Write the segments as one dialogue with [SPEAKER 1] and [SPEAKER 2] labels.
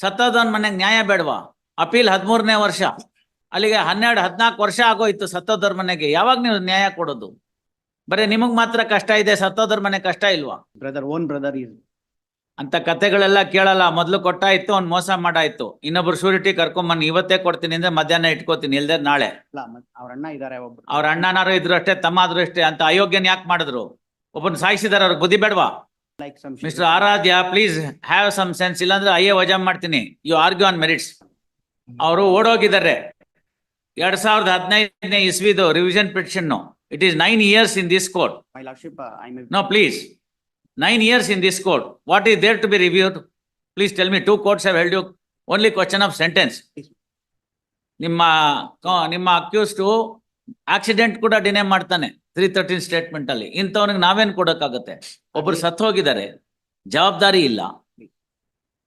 [SPEAKER 1] ಸತ್ತೋದವನ್ ಮನೆಗೆ ನ್ಯಾಯ ಬೇಡವಾ? ಅಪೀಲ್ ಹದಿಮೂರನೇ ವರ್ಷ. ಅಲ್ಲಿಗೆ ಹನ್ನೆರಡು ಹದಿನಾಲ್ಕು ವರ್ಷ ಆಗೋಯ್ತು ಸತ್ತೋದವ್ರ ಮನೆಗೆ. ಯಾವಾಗ ನೀವು ನ್ಯಾಯ ಕೊಡೋದು? ಬರೀ ನಿಮಗ್ ಮಾತ್ರ ಕಷ್ಟ ಇದೆ ಸತ್ತೋದ್ರ ಮನೆ ಕಷ್ಟ ಇಲ್ವಾ?
[SPEAKER 2] ಬ್ರದರ್ ಓನ್ ಬ್ರದರ್ ಇಸ್
[SPEAKER 1] ಅಂತ ಕತೆಗಳೆಲ್ಲ ಕೇಳಲ್ಲ. ಮೊದ್ಲು ಕೊಟ್ಟಾಯ್ತು ಅವ್ನ್ ಮೋಸ ಮಾಡಾಯ್ತು. ಇನ್ನೊಬ್ರು ಶೂರಿಟಿ ಕರ್ಕೊಂಬನ್ನಿ ಇವತ್ತೇ ಕೊಡ್ತೀನಿ ಅಂದ್ರೆ ಮಧ್ಯಾಹ್ನ ಇಟ್ಕೋತೀನಿ ಇಲ್ದೇ ನಾಳೆ.
[SPEAKER 2] ಅವ್ರ ಅಣ್ಣ ಇದಾರೆ.
[SPEAKER 1] ಅವ್ರ ಅಣ್ಣನಾರು ಇದ್ರು ಅಷ್ಟೇ ತಮ್ಮ ಆದ್ರು ಅಷ್ಟೇ ಅಂತ ಅಯೋಗ್ಯನ್ ಯಾಕೆ ಮಾಡಿದ್ರು? ಒಬ್ಬನ್ ಸಾಯಿಸಿದಾರ ಅವ್ರಿಗೆ ಬುದ್ಧಿ ಬೇಡವಾ?
[SPEAKER 2] Like some.
[SPEAKER 1] Mister Aradhya please have some sense ಇಲ್ಲಾಂದ್ರೆ ಅಯ್ಯೇ ವಜಾ ಮಾಡ್ತೀನಿ. ಯು ಆರ್ಗ್ಯೂ ಆನ್ ಮೆರಿಟ್ಸ್ ಅವರು ಓಡೋಗಿದ್ದಾರೆ. ಎರಡ್ ಸಾವಿರದ ಹದಿನೈದನೇ ಇಸ್ವಿದು revision petition it is nine years in this court
[SPEAKER 2] My lordship, uh, I may.
[SPEAKER 1] No please nine years in this court what is there to be reviewed please tell me two courts have held you only question of sentence ನಿಮ್ಮ ನಿಮ್ಮ accused accident ಕೂಡ deny ಮಾಡ್ತಾನೆ. Three thirteen statement ಅಲ್ಲಿ ಇಂಥವನಿಗೆ ನಾವೇನ್ ಕೊಡಕ್ಕಾಗತ್ತೆ? ಒಬ್ರು ಸತ್ ಹೋಗಿದ್ದಾರೆ ಜವಾಬ್ದಾರಿ ಇಲ್ಲ.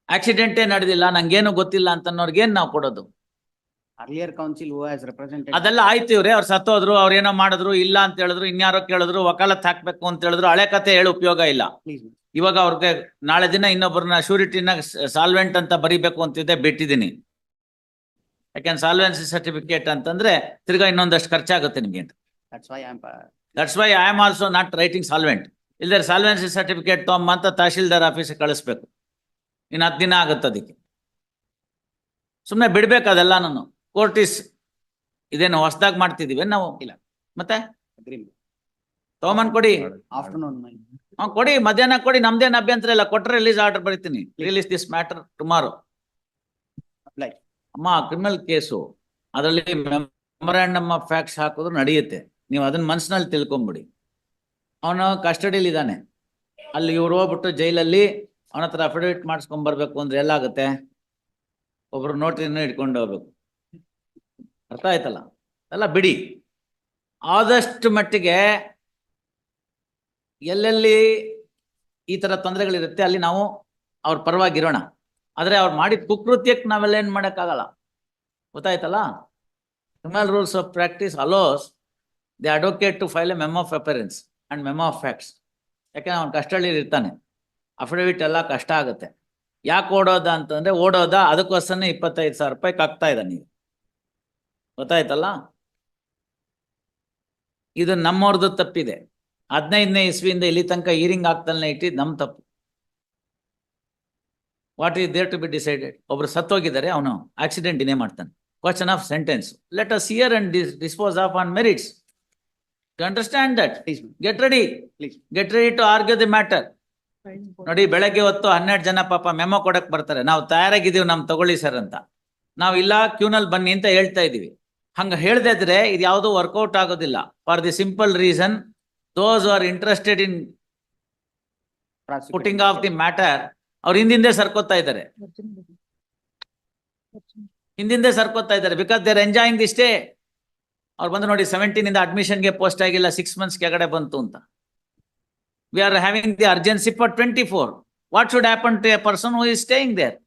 [SPEAKER 1] ಆಕ್ಸಿಡೆಂಟೇ ನಡೆದಿಲ್ಲ ನಂಗೇನು ಗೊತ್ತಿಲ್ಲ ಅಂತನ್ನೋರ್ಗೆ ಏನ್ ನಾವು ಕೊಡೋದು?
[SPEAKER 2] Earlier counsel.
[SPEAKER 1] ಅದೆಲ್ಲ ಆಯ್ತು ಇವ್ರೆ ಅವ್ರು ಸತ್ತೋದ್ರು ಅವ್ರ ಏನೋ ಮಾಡಿದ್ರು ಇಲ್ಲ ಅಂತ ಹೇಳಿದ್ರು ಇನ್ಯಾರೋ ಕೇಳಿದ್ರು ವಕಾಲತ್ ಹಾಕ್ಬೇಕು ಅಂತ ಹೇಳಿದ್ರು ಹಳೆ ಕತೆ ಹೇಳಿ ಉಪಯೋಗ ಇಲ್ಲ. ಇವಾಗ ಅವ್ರಿಗೆ ನಾಳೆ ದಿನ ಇನ್ನೊಬ್ಬರನ್ನ ಶ್ಯೂರಿಟಿನ ಸಾಲ್ವೆಂಟ್ ಅಂತ ಬರಿಬೇಕು ಅಂತಿದೆ ಬಿಟ್ಟಿದ್ದೀನಿ. ಯಾಕೆಂದ್ರೆ ಸಾಲ್ವೆನ್ಸಿ ಸರ್ಟಿಫಿಕೇಟ್ ಅಂತಂದ್ರೆ ತಿರ್ಗಾ ಇನ್ನೊಂದಷ್ಟು ಖರ್ಚಾಗುತ್ತೆ ನಿಮ್ಗೆ. ಅಂತ that's why I am also not writing solvent ಇಲ್ದೇ ಸಾಲ್ವೆನ್ಸಿ ಸರ್ಟಿಫಿಕೇಟ್ ತೊಗೊಂಬ ಅಂತ ತಹಶೀಲ್ದಾರ್ ಆಫೀಸಿಗೆ ಕಳಿಸ್ಬೇಕು. ಇನ್ನು ಹತ್ತು ದಿನ ಆಗುತ್ತೆ ಅದಕ್ಕೆ. ಸುಮ್ಮನೆ ಬಿಡ್ಬೇಕು ಅದೆಲ್ಲ ನಾನು ಕೋರ್ಟ್ ಇಸ್ ಇದೇನು ಹೊಸದಾಗಿ ಮಾಡ್ತಿದೀವಿ ನಾವು?
[SPEAKER 2] ಇಲ್ಲ.
[SPEAKER 1] ಮತ್ತೆ?
[SPEAKER 2] ತೊಗೊಂಬನ್
[SPEAKER 1] ತಗೊಂಬಂದ್ ಕೊಡಿ. ಆಫ್ಟರ್ನೂನ್ ಕೊಡಿ ಮಧ್ಯಾಹ್ನ ಕೊಡಿ ನಮ್ದೇನ್ ಅಭ್ಯಂತರ ಇಲ್ಲ. ಕೊಟ್ರೆ ರಿಲೀಸ್ ಆರ್ಡರ್ ಬರೀತೀನಿ. Release this matter tomorrow. ಅಮ್ಮ ಕ್ರಿಮಿನಲ್ ಕೇಸು ಅದರಲ್ಲಿ ಮೆಮೊರಾಂಡಮ್ ಆಫ್ ಫ್ಯಾಕ್ಟ್ಸ್ ಹಾಕಿದ್ರು ನಡೆಯುತ್ತೆ. ನೀವು ಅದನ್ನ ಮನ್ಸಿನಲ್ಲಿ ತಿಳ್ಕೊಂಬಿಡಿ. ಅವನ ಕಸ್ಟಡಿಲಿ ಇದ್ದಾನೆ. ಅಲ್ಲಿ ಇವ್ರು ಹೋಗ್ಬಿಟ್ಟು ಜೈಲಲ್ಲಿ ಅವನ ಹತ್ರ ಅಫಿಡವಿಟ್ ಮಾಡಿಸ್ಕೊಂಡ್ ಬರ್ಬೇಕು ಅಂದ್ರೆ ಎಲ್ಲಾಗುತ್ತೆ? ಒಬ್ರು ನೋಟಿನ ಇಟ್ಕೊಂಡು ಹೋಗ್ಬೇಕು. ಅರ್ಥ ಆಯ್ತಲ್ಲ? ಎಲ್ಲ ಬಿಡಿ. ಆದಷ್ಟು ಮಟ್ಟಿಗೆ ಎಲ್ಲೆಲ್ಲಿ ಈ ತರ ತೊಂದರೆಗಳಿರುತ್ತೆ ಅಲ್ಲಿ ನಾವು ಅವ್ರ ಪರವಾಗಿರೋಣ. ಆದ್ರೆ ಅವ್ರು ಮಾಡಿದ ಕುಕೃತ್ಯಕ್ಕೆ ನಾವೆಲ್ಲ ಏನ್ ಮಾಡೋಕ್ಕಾಗಲ್ಲ? ಗೊತ್ತಾಯ್ತಲ್ಲ? Criminal rules of practice allows the advocate to file a memo of appearance and memo of facts ಯಾಕೆಂದ್ರೆ ಅವ್ನು ಕಸ್ಟಡಿ ಇರ್ತಾನೆ. ಅಫಿಡವಿಟ್ ಎಲ್ಲ ಕಷ್ಟ ಆಗುತ್ತೆ. ಯಾಕೆ ಓಡೋದ ಅಂತಂದ್ರೆ ಓಡೋದ ಅದಕ್ಕೋಸ್ಕರ ಇಪ್ಪತ್ತೈದು ಸಾವಿರ ರೂಪಾಯಿ ಕಾಕ್ತಾ ಇದ್ದಾನೆ ಈಗ. ಗೊತ್ತಾಯ್ತಲ್ಲ? ಇದು ನಮ್ಮವ್ರದ್ದು ತಪ್ಪಿದೆ. ಹದಿನೈದನೇ ಇಸ್ವಿಯಿಂದ ಇಲ್ಲಿ ತನಕ ಈರಿಂಗ್ ಆಗ್ತಲೇ ಇಟ್ಟಿದ್ದು ನಮ್ಮ ತಪ್ಪು. What is there to be decided ಒಬ್ರು ಸತ್ತೋಗಿದ್ದಾರೆ, ಅವನು ಆಕ್ಸಿಡೆಂಟ್ ಇನ್ನೇ ಮಾಡ್ತಾನೆ. Question of sentence let us hear and dispose of on merits to understand that
[SPEAKER 2] Please,
[SPEAKER 1] get ready
[SPEAKER 2] please.
[SPEAKER 1] Get ready to argue the matter ನೋಡಿ ಬೆಳಗ್ಗೆ ಹೊತ್ತು ಹನ್ನೆರಡು ಜನ ಪಾಪ ಮೆಮೊ ಕೊಡಕ್ ಬರ್ತಾರೆ. ನಾವು ತಯಾರಾಗಿದ್ದೀವಿ ನಮ್ ತಗೊಳ್ಳಿ ಸರ್ ಅಂತ. ನಾವ್ ಇಲ್ಲ ಕ್ಯೂನಲ್ಲಿ ಬನ್ನಿ ಅಂತ ಹೇಳ್ತಾ ಇದೀವಿ ಹಂಗ ಹೇಳ್ದಿದ್ರೆ ಇದು ಯಾವುದು ವರ್ಕೌಟ್ ಆಗೋದಿಲ್ಲ. For the simple reason those are interested in. Putting off the matter ಅವ್ರು ಹಿಂದಿಂದೆ ಸರ್ಕೋತಾ ಇದ್ದಾರೆ. ಹಿಂದಿಂದೆ ಸರ್ಕೋತಾ ಇದ್ದಾರೆ. Because they're enjoying the stay ಅವ್ರು ಬಂದು ನೋಡಿ ಸೆವೆಂಟೀನ್ ಇಂದ ಅಡ್ಮಿಷನ್ಗೆ ಪೋಸ್ಟ್ ಆಗಿಲ್ಲ ಸಿಕ್ಸ್ ಮಂತ್ಸ್ ಕೆಳಗಡೆ ಬಂತು ಅಂತ. We are having the urgency for twenty four what should happen to a person who is staying there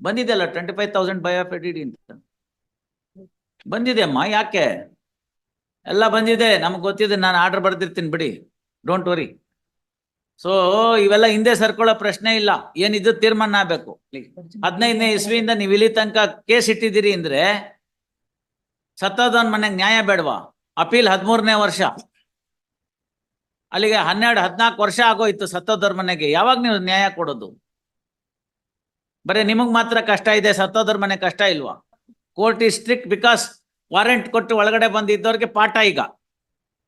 [SPEAKER 1] ಬಂದಿದೆ ಅಲ್ಲ twenty five thousand by of ADD ಅಂತ. ಬಂದಿದೆ ಅಮ್ಮ ಯಾಕೆ? ಎಲ್ಲ ಬಂದಿದೆ, ನಮ್ಗೆ ಗೊತ್ತಿದೆ, ನಾನು ಆರ್ಡರ್ ಬರ್ದಿರ್ತೀನಿ, ಬಿಡಿ. ಡೋಂಟ್ ವರಿ ಸೊ ಇವೆಲ್ಲ ಹಿಂದೆ ಸರ್ಕೊಳ್ಳೋ ಪ್ರಶ್ನೆ ಇಲ್ಲ. ಏನಿದ್ರು ತೀರ್ಮಾನ ಆಗ್ಬೇಕು? ಹದಿನೈದನೇ ಇಸ್ವಿಯಿಂದ ನೀವು ಇಲ್ಲಿ ತನಕ ಕೇಸ್ ಇಟ್ಟಿದ್ದೀರಿ ಅಂದ್ರೆ ಸತ್ತದವನ್ ಮನೆಗೆ ನ್ಯಾಯ ಬೇಡವಾ? ಅಪೀಲ್ ಹದಿಮೂರನೇ ವರ್ಷ. ಅಲ್ಲಿಗೆ ಹನ್ನೆರಡು, ಹದಿನಾಲ್ಕು ವರ್ಷ ಆಗೋಯ್ತು ಸತ್ತೋದವ್ರ ಮನೆಗೆ. ಯಾವಾಗ ನೀವು ನ್ಯಾಯ ಕೊಡೋದು? ಬರೀ ನಿಮಗ್ ಮಾತ್ರ ಕಷ್ಟ ಇದೆ ಸತ್ತೋದವ್ರ ಮನೆ ಕಷ್ಟ ಇಲ್ವಾ? Court is strict because warrant ಕೊಟ್ಟು ಒಳಗಡೆ ಬಂದಿದ್ದವ್ರಿಗೆ ಪಾಠ ಈಗ.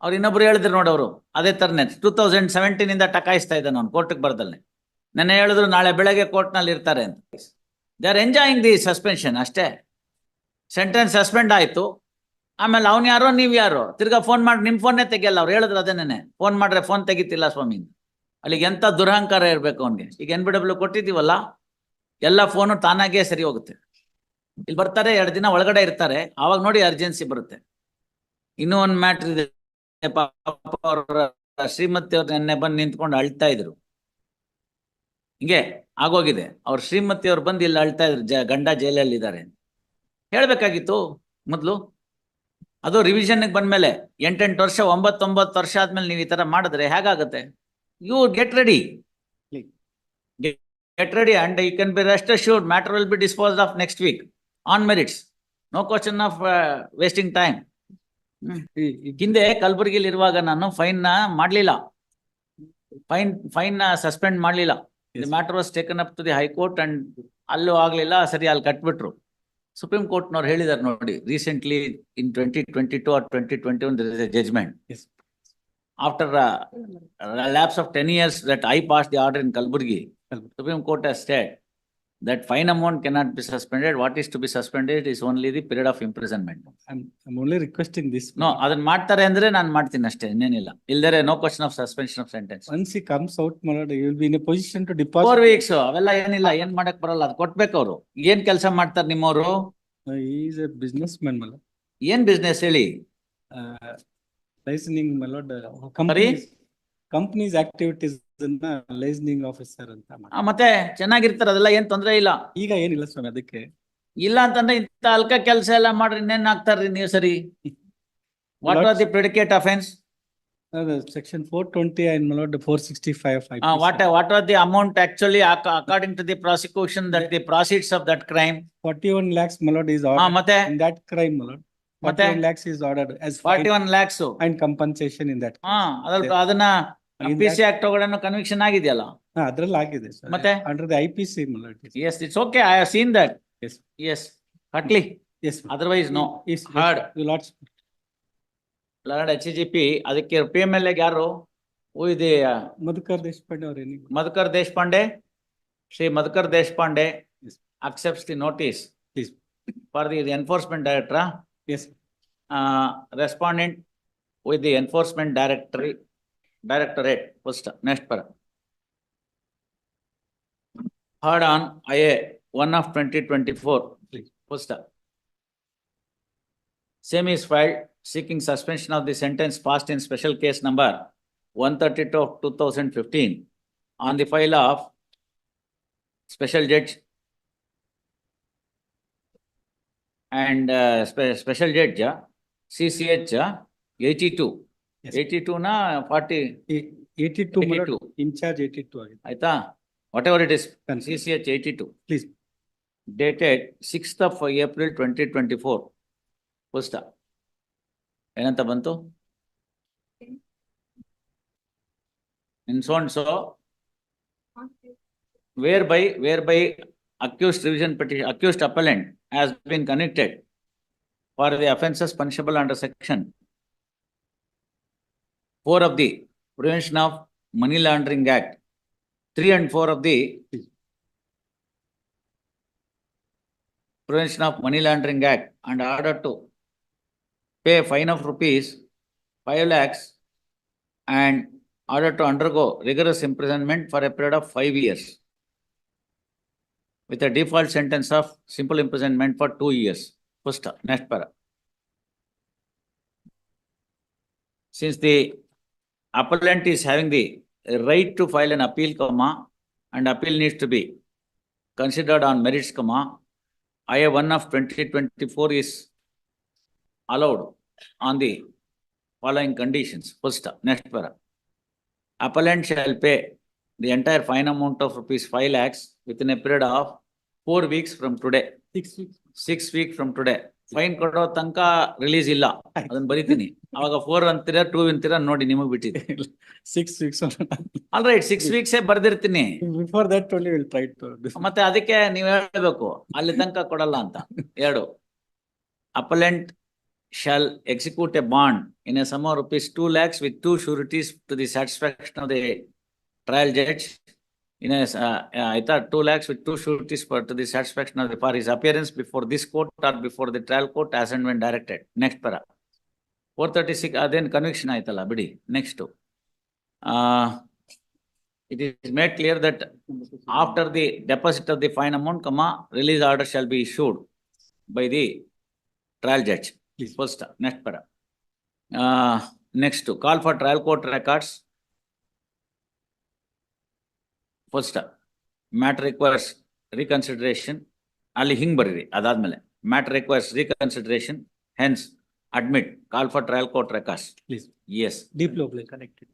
[SPEAKER 1] ಅವ್ರು ಇನ್ನೊಬ್ರು ಹೇಳಿದ್ರು ನೋಡವರು ಅದೇ ತರನೇ ಟೂ ತೌಸಂಡ್ ಸೆವೆಂಟೀನ್ ಇಂದ ಟಕಾಯಿಸ್ತಾ ಇದ್ದಾನೆ ಅವ್ನು ಕೋರ್ಟ್ಗೆ ಬರದಲ್ಲಿ ನೆನ್ನೆ ಹೇಳಿದ್ರು ನಾಳೆ ಬೆಳಗ್ಗೆ ಕೋರ್ಟ್ನಲ್ಲಿ ಇರ್ತಾರೆ ಅಂತ. They are enjoying the suspension ಅಷ್ಟೇ. ಸೆಂಟೆನ್ಸ್ ಸಸ್ಪೆಂಡ್ ಆಯ್ತು. ಆಮೇಲೆ ಅವ್ನು ಯಾರೋ, ನೀವ್ ಯಾರೋ, ತಿರ್ಗಾ ಫೋನ್ ಮಾಡಿ, ನಿಮ್ ಫೋನ್ನೇ ತೆಗಿಯಲ್ಲ ಅವ್ರು, ಹೇಳಿದ್ರು ಅದೇನೇನೆ ಫೋನ್ ಮಾಡ್ರೆ ಫೋನ್ ತೆಗಿತಿಲ್ಲ ಸ್ವಾಮಿ. ಅಲ್ಲಿಗೆ ಎಂತ ದುರಹಂಕಾರ ಇರ್ಬೇಕು ಅವನಿಗೆ. ಈಗ ಎನ್ ಬಿ ಡಬ್ಲ್ಯೂ ಕೊಟ್ಟಿದ್ದೀವಲ್ಲ, ಎಲ್ಲ ಫೋನು ತಾನಾಗೇ ಸರಿ ಹೋಗುತ್ತೆ. ಇಲ್ಲಿ ಬರ್ತಾರೆ, ಎರಡು ದಿನ ಒಳಗಡೆ ಇರ್ತಾರೆ. ಆವಾಗ ನೋಡಿ ಅರ್ಜೆನ್ಸಿ ಬರುತ್ತೆ. ಇನ್ನೂ ಒಂದು ಮ್ಯಾಟ್ರ್ ಇದೆ. ಪಾಪ ಅವರ ಶ್ರೀಮತಿ ಅವ್ರು ನೆನ್ನೆ ಬಂದು ನಿಂತ್ಕೊಂಡು ಅಳ್ತಾ ಇದ್ರು. ಹಿಂಗೆ ಆಗೋಗಿದೆ. ಅವ್ರ ಶ್ರೀಮತಿ ಅವ್ರು ಬಂದು ಇಲ್ಲಿ ಅಳ್ತಾ ಇದ್ರು ಜ ಗಂಡ ಜೈಲಲ್ಲಿ ಇದ್ದಾರೆ ಹೇಳ್ಬೇಕಾಗಿತ್ತು ಮೊದ್ಲು? ಅದು ರಿವಿಷನ್ ಬಂದ್ಮೇಲೆ ಎಂಟೆಂಟು ವರ್ಷ ಒಂಬತ್ತೊಂಬತ್ತು ವರ್ಷ ಆದ್ಮೇಲೆ ನೀವು ಈ ತರ ಮಾಡಿದ್ರೆ ಹೇಗಾಗುತ್ತೆ? You get ready get ready and you can be rest sure matter will be dispose of next week on merits no question of wasting time. ಹಿಂದೆ ಕಲಬುರಗಿಲಿ ಇರುವಾಗ ನಾನು ಫೈನ್ನ ಮಾಡ್ಲಿಲ್ಲ. ಫೈನ್ ಫೈನ್ನ ಸಸ್ಪೆಂಡ್ ಮಾಡ್ಲಿಲ್ಲ. Matter was taken up to the high court and ಅಲ್ಲೂ ಆಗ್ಲಿಲ್ಲ ಸರಿ ಅಲ್ಲಿ ಕಟ್ಬಿಟ್ರು. ಸುಪ್ರೀಂ ಕೋರ್ಟ್ ನವರು ಹೇಳಿದಾರೆ ನೋಡಿ recently in twenty twenty two or twenty twenty one there is a judgment.
[SPEAKER 3] After
[SPEAKER 1] After of ten years that I pass the order in the supreme court Kalburgi, that fine amount cannot be suspended. What is to be suspended is only the period of imprisonment.
[SPEAKER 3] I'm, I'm only requesting this.
[SPEAKER 1] No, ಅದನ್ನ ಮಾಡ್ತಾರೆ ಅಂದ್ರೆ ನಾನು ಮಾಡ್ತೀನಿ ಅಷ್ಟೇ ಇನ್ನೇನಿಲ್ಲ. ಇಲ್ದರೆ no question of suspension of sentence.
[SPEAKER 3] Once he comes out, my lord, you will be in a position to
[SPEAKER 1] four
[SPEAKER 3] deposit.
[SPEAKER 1] Weeks ಅವೆಲ್ಲ ಏನಿಲ್ಲ ಏನ್ ಮಾಡಕ್ ಬರಲ್ಲ ಅದ್ ಕೊಟ್ಬೇಕು ಅವ್ರು. ಏನ್ ಕೆಲಸ ಮಾಡ್ತಾರೆ ನಿಮ್ಮವ್ರು?
[SPEAKER 3] Uh, He is a businessman, my lord.
[SPEAKER 1] ಏನ್ ಬಿಸ್ನೆಸ್ ಹೇಳಿ?
[SPEAKER 3] Uh, Licensing, my lord, uh, companies, companies activities ಅದನ್ನ ಲೈಸ್ನಿಂಗ್ ಆಫೀಸರ್ ಅಂತ
[SPEAKER 1] ಮತ್ತೆ ಚೆನ್ನಾಗಿರ್ತಾರ ಅದೆಲ್ಲ ಏನ್ ತೊಂದರೆ ಇಲ್ಲ.
[SPEAKER 3] ಈಗ ಏನಿಲ್ಲ ಸ್ವಾಮಿ ಅದಕ್ಕೆ.
[SPEAKER 1] ಇಲ್ಲ ಅಂತಂದ್ರೆ ಇಂತ ಅಲ್ಕ ಕೆಲಸ ಎಲ್ಲಾ ಮಾಡ್ರಿ ಇನ್ನೇನ್ ಹಾಕ್ತಾರ್ರಿ ನೀವು ಸರಿ? What are the predicate
[SPEAKER 3] offence section four twenty bin ಮಲೋಡ್ four
[SPEAKER 1] sixty five five what what are the amount actually according to the prosecution that the proceeds of that
[SPEAKER 3] crime forty one lakhs ಮಲೋಡ್
[SPEAKER 1] is
[SPEAKER 3] order
[SPEAKER 1] ಮತ್ತೆ?
[SPEAKER 3] That crime ಮಲೋಡ್
[SPEAKER 1] ಮತ್ತೆ?
[SPEAKER 3] Lakhs is order
[SPEAKER 1] forty one lakhs
[SPEAKER 3] and compensation in that
[SPEAKER 1] ಹಾ ಅದ್ರ ಅದನ್ನ PC act conviction ಆಗಿದೆಯಲ್ಲ?
[SPEAKER 3] ಅದ್ರಲ್ಲಿ ಆಗಿದೆ
[SPEAKER 1] ಮತ್ತೆ? Under the IPC yes it's
[SPEAKER 3] okay
[SPEAKER 1] I have
[SPEAKER 3] seen that
[SPEAKER 1] yes ಹಟ್ಲಿ
[SPEAKER 3] yes otherwise
[SPEAKER 1] no
[SPEAKER 3] is hard
[SPEAKER 1] we lots lord H ಅದಕ್ಕೆ P M L ಯಾರು? ಓ ಇದೆ
[SPEAKER 3] ಮಧುಕರ್ ದೇಶಪಾಂಡೆ ಅವ್ರು
[SPEAKER 1] Madhukar Deshpande?
[SPEAKER 3] Shri
[SPEAKER 1] Madhukar Deshpande accepts
[SPEAKER 3] the
[SPEAKER 1] notice please for the enforcement
[SPEAKER 3] directorate
[SPEAKER 1] as respondent with the enforcement directorate Directorate, posta. Next ಪರ third on I A one of
[SPEAKER 3] twenty
[SPEAKER 1] twenty four first same seeking suspension of the sentence passed in special case number 132 of 2015 on the file of special judge and uh, special judge uh, CCH uh, 82
[SPEAKER 3] eighty
[SPEAKER 1] ಟೂನಾ forty eighty
[SPEAKER 3] two
[SPEAKER 1] two
[SPEAKER 3] in charge eighty two ಆಗಿದೆ
[SPEAKER 1] ಆಯ್ತಾ whatever it
[SPEAKER 3] is
[SPEAKER 1] C C
[SPEAKER 3] H
[SPEAKER 1] eighty two please dated sixth of April twenty twenty four ಪುಸ್ತ ಏನಂತ ಬಂತು in so and so whereby whereby accused revision petition accused appellant has been convicted for the offences punishable under section four of the Prevention of Money Laundering Act, three and four of the Prevention of Money Laundering Act and order to pay fine of rupees five lakhs and order to undergo rigorous imprisonment for a period of five years with a default sentence of simple imprisonment for two years. First, next para. Since the appellant is having the right to file an appeal, comma, and appeal needs to be considered on merits, comma, IA one of twenty twenty-four is allowed on the following conditions. First, next para. Appellant shall pay the entire fine amount of rupees five lakhs within a period of four weeks from today,
[SPEAKER 3] six weeks.
[SPEAKER 1] six weeks from today. Fine ಕೊಡೋ ತನಕ release ಇಲ್ಲ. ಅದನ್ನ ಬರಿತೀನಿ. ಅವಾಗ four ಅಂತೀರಾ two ಅಂತೀರಾ ನೋಡಿ ನಿಮಗ್ ಬಿಟ್ಟಿದೆ
[SPEAKER 3] six weeks
[SPEAKER 1] all right six weeks ಬರ್ದಿರ್ತೀನಿ.
[SPEAKER 3] Before that only will try to
[SPEAKER 1] ಮತ್ತೆ ಅದಕ್ಕೆ ನೀವ್ ಹೇಳ್ಬೇಕು. ಅಲ್ಲಿ ತನಕ ಕೊಡಲ್ಲ ಅಂತ. ಎರಡು. Appellant shall execute a bond in a sum rupees two lakhs with two sureties to the satisfaction of the trial judge you know, uh, I thought two lakhs with two sureties for to the satisfaction of the for his appearance before this court or before the trial court as and when directed. Next para. 436, uh, then conviction aitala, bidi. Next two. Uh, it is made clear that after the deposit of the fine amount, comma, release order shall be issued by the trial judge.
[SPEAKER 3] Please.
[SPEAKER 1] First, next para. Uh, next two. Call for trial court records First, matter requires reconsideration. ಅಲ್ಲಿ ಹಿಂಗ್ ಬರೀರಿ ಅದಾದ್ಮೇಲೆ matter requires reconsideration, hence admit, call for trial court records.
[SPEAKER 3] Please,
[SPEAKER 1] Yes.
[SPEAKER 3] deeply obliged, connected.